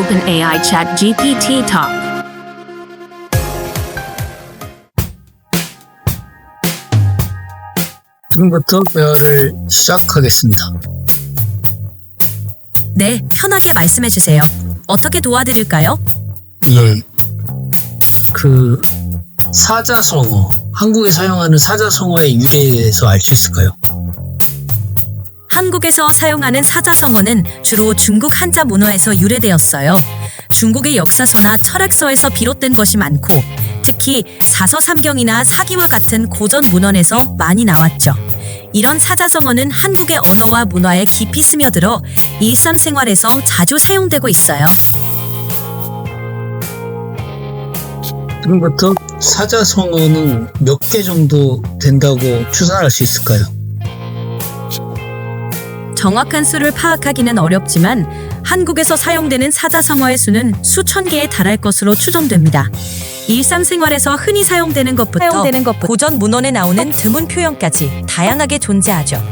OpenAI ChatGPT Talk. 지금부터 대화를 시작하겠습니다. 네, 편하게 말씀해 주세요. 어떻게 도와드릴까요? 예. 그 사자성어, 한국에 사용하는 사자성어의 유래에 대해서 알 수 있을까요? 한국에서 사용하는 사자성어는 주로 중국 한자 문화에서 유래되었어요. 중국의 역사서나 철학서에서 비롯된 것이 많고, 특히 사서삼경이나 사기와 같은 고전 문헌에서 많이 나왔죠. 이런 사자성어는 한국의 언어와 문화에 깊이 스며들어 일상생활에서 자주 사용되고 있어요. 지금부터 사자성어는 몇 개 정도 된다고 추산할 수 있을까요? 정확한 수를 파악하기는 어렵지만 한국에서 사용되는 사자성어의 수는 수천 개에 달할 것으로 추정됩니다. 일상생활에서 흔히 사용되는 것부터, 고전 문헌에 나오는 드문 표현까지 다양하게 존재하죠.